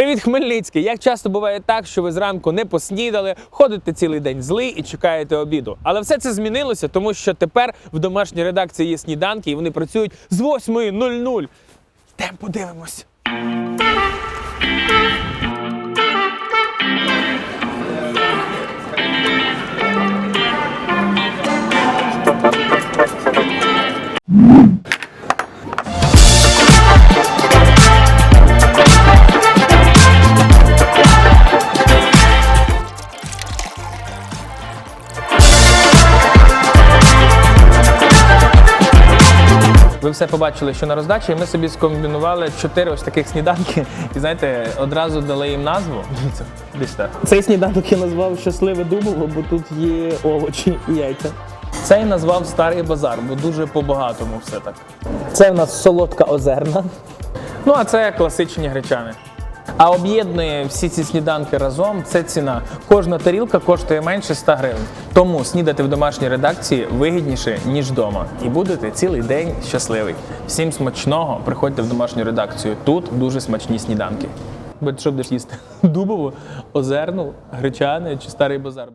Привіт, Хмельницький! Як часто буває так, що ви зранку не поснідали, ходите цілий день злий і чекаєте обіду. Але все це змінилося, тому що тепер в домашній редакції є сніданки, і вони працюють з 8.00. Йдемо подивимось. Ви все побачили, що на роздачі, і ми собі скомбінували чотири ось таких сніданки. І знаєте, одразу дали їм назву. Дивіться, десь так. Цей сніданок я назвав щасливе дубово, бо тут є овочі і яйця. Цей назвав старий базар, бо дуже по-багатому все так. Це в нас солодка озерна. Ну, а це класичні гречани. А об'єднує всі ці сніданки разом це ціна. Кожна тарілка коштує менше 100 гривень. Тому снідати в домашній редакції вигідніше, ніж вдома. І будете цілий день щасливий. Всім смачного, приходьте в домашню редакцію. Тут дуже смачні сніданки. Бо що будеш їсти? Дубову, озерну, гречани чи старий базар?